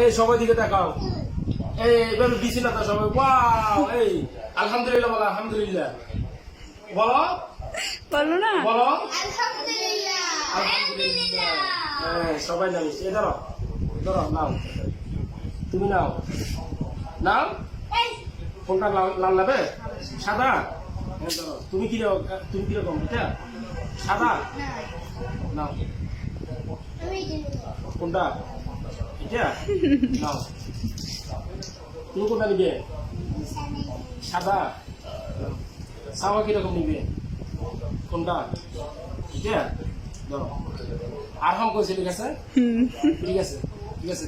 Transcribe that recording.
এই সবাই দিকে তাকাও। এই এভাবে দিছি না তা সবাই। ওয়াও এই আলহামদুলিল্লাহ বলো আলহামদুলিল্লাহ। বলো? বলো না। বলো? আলহামদুলিল্লাহ আলহামদুলিল্লাহ। হ্যাঁ সবাই নামিস এই ধরো ধরো নাও। তুমি নাও। নাও? কোনটা লাল নেবে? সাদা? হ্যাঁ তুমি কি রকম তুমি কি রকম এটা? সাদা? নাও। আমি কোনটা? এটা নাও তুমি কোনটা নিবে সাদা। সাওয়া কীরকম নিবে? কোনটা? এটা ধরো আর হাম কইছে ঠিক আছে? ঠিক আছে। ঠিক আছে।